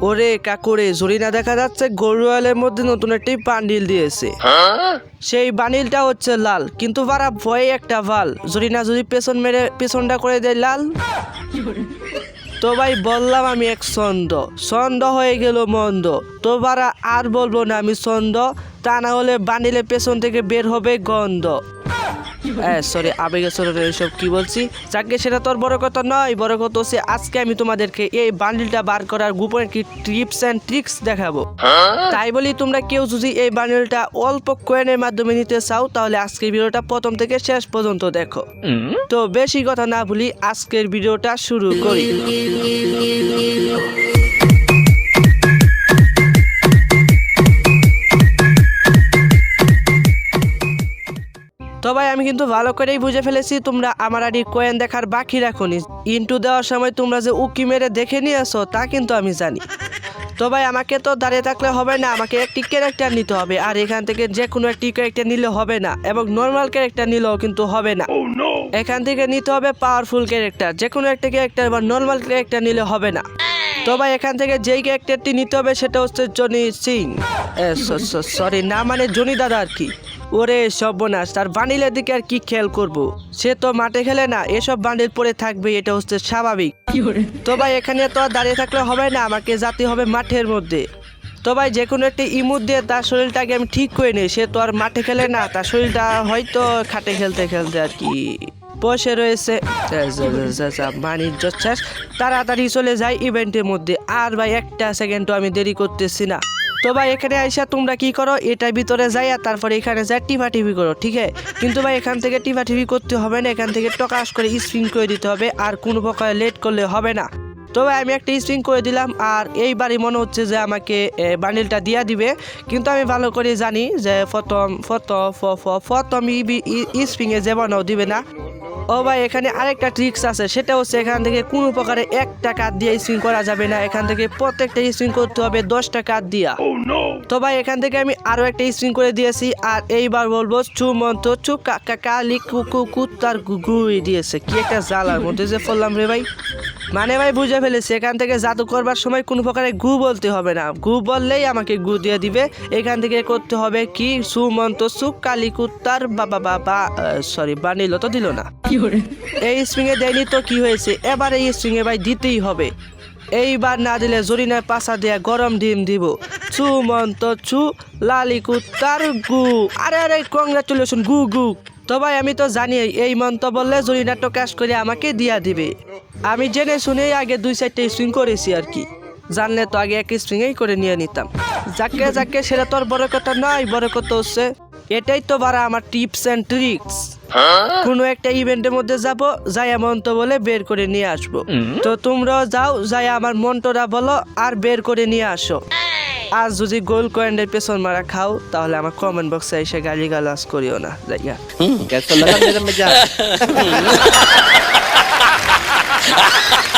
ওরে কাকুরে, জরিনা দেখা যাচ্ছে গরুয়ালের মধ্যে নতুন একটি বান্ডিল দিয়েছে। সেই বান্ডিলটা হচ্ছে লাল, কিন্তু বারা ভয়ে একটা ভালো জরিনা যদি পেছন মেরে পেছনটা করে দেয় লাল? তো ভাই, বললাম আমি এক ছন্দ। ছন্দ হয়ে গেল মন্দ। তো বারা আর বলব না আমি ছন্দ, তা না হলে বান্ডিলের পেছন থেকে বের হবে গন্ধ। হ্যাঁ সরি আবেগে সরে এসব কি বলছি? যাকে সেটা তোর বড় কথা নয় বড় কথা হচ্ছে আজকে আমি তোমাদেরকে এই বান্ডিলটা বার করার গোপন একটি টিপস অ্যান্ড ট্রিক্স দেখাবো। তাই বলি তোমরা কেউ যদি এই বান্ডিলটা অল্প কয়েনের মাধ্যমে নিতে চাও তাহলে আজকের ভিডিওটা প্রথম থেকে শেষ পর্যন্ত দেখো। তো বেশি কথা না ভুলি আজকের ভিডিওটা শুরু করি। ভাই আমি কিন্তু ভালো করেই বুঝে ফেলেছি তোমরা আমার আড়ি কয়েন দেখার বাকি রাখোনি। ইন্টু দেওয়ার সময় তোমরা যে উকি মেরে দেখে নিয়ে আসো তা কিন্তু আমি জানি। তো ভাই আমাকে তো দাঁড়িয়ে থাকলে হবে না আমাকে একটি ক্যারেক্টার নিতে হবে আর এখান থেকে যে কোনো একটি ক্যারেক্টার নিলে হবে না এবং নর্মাল ক্যারেক্টার নিলেও কিন্তু হবে না। এখান থেকে নিতে হবে পাওয়ারফুল ক্যারেক্টার যে কোনো একটা ক্যারেক্টার বা নর্মাল ক্যারেক্টার নিলে হবে না। তো ভাই এখান থেকে যেই ক্যারেক্টারটি নিতে হবে সেটা হচ্ছে জনি সিং সরি না মানে জনি দাদা আর কি। ওরে সর্বনাশ তার বান্ডিলের দিকে আর কি খেয়াল করব? সে তো মাঠে খেলে না এসব বান্ডিল পরে থাকবে এটা হচ্ছে স্বাভাবিক। তো ভাই এখানে তো আর দাঁড়িয়ে থাকলে হবে না আমাকে যেতে হবে মাঠের মধ্যে। তো ভাই যে কোনো একটা ইমুদ দিয়ে তার শরীরটাকে আমি ঠিক করে নিই সে তো আর মাঠে খেলে না তার শরীরটা হয়তো খাটে খেলতে খেলতে আর কি। বসে রয়েছে। বাণিজ্য শেষ। তাড়াতাড়ি চলে যায় ইভেন্টের মধ্যে। আর ভাই একটা সেকেন্ডও আমি দেরি করতেছি না। তো ভাই, এখানে আইসা তোমরা কি করো? এটার ভিতরে যাই আর তারপরে এখানে যাই টিভা টিভি করো, ঠিক আছে? কিন্তু ভাই, এখান থেকে টিভা টিভি করতে হবে না, এখান থেকে টকাশ করে স্পিন করে দিতে হবে, আর কোনো প্রকার লেট করলে হবে না। তো ভাই, আমি একটা স্প্রিং করে দিলাম, আর এইবারই মনে হচ্ছে যে আমাকে বান্ডিলটা দিয়া দিবে। কিন্তু আমি ভালো করে জানি যে প্রথম ফত ফ- ফ- স্প্রিংয়ে যেমনও দিবে না। ও ভাই এখানে আরেকটা ট্রিক্স আছে। সেটা হচ্ছে এখান থেকে কোনো প্রকারে একটা টাকা দিয়ে সুইং করা যাবে না। এখান থেকে প্রত্যেকটা সুইং করতে হবে দশ টাকা দিয়া। তো ভাই এখান থেকে আমি আরও একটা সুইং করে দিয়েছি। আর এইবার বলব চুমন্ত চু কাকা কালি কুকু কুত্তার গুগুই দিয়েছে। কি একটা জালার মধ্যে যে পড়লাম রে ভাই। মানে ভাই বুঝে ফেলেছি এখান থেকে জাদু করবার সময় কোনো প্রকারে গু বলতে হবে না। গু বললেই আমাকে গু দিয়ে দিবে। এখান থেকে করতে হবে কি? সুমন্ত সু কালী কুত্তার বাবা বাবা সরি বানিল তো দিল না। এই স্প্রিং এ দেয়নি তো কি হয়েছে? এবার এই স্প্রিং এ ভাই দিতেই হবে। এইবার না দিলে জরিনার পাশা দেয়া গরম ডিম দিব। চু মন্ত চু লালি কুত্তার গু। আরে আরে কংগ্রাচুলেশন গু গু। তো ভাই আমি তো জানি এই মন্ত বললে জরিনাটো ক্যাশ করে আমাকে দিয়া দিবে। আমি জেনে শুনেই আগে দুই চারটে স্প্রিং করেছি আর কি। জানলে তো আগে এক স্প্রিংয়েই করে নিয়ে নিতাম। যাকে যাকে সেটা তোর বড় কথা নয় বড় কথা হচ্ছে এটাই তো বারা আমার টিপস অ্যান্ড ট্রিক্স কোনো একটা ইভেন্টের মধ্যে যাব যাই মন্ত্র বলে বের করে নিয়ে আসব। তো তোমরাও যাও যাই আমার মন্ত্রটা বলো আর বের করে নিয়ে আসো। আর যদি গোল কয়েনের পেছন মারা খাও তাহলে আমার কমেন্ট বক্সে এসে গালি গালাজ করিও না যাইয়া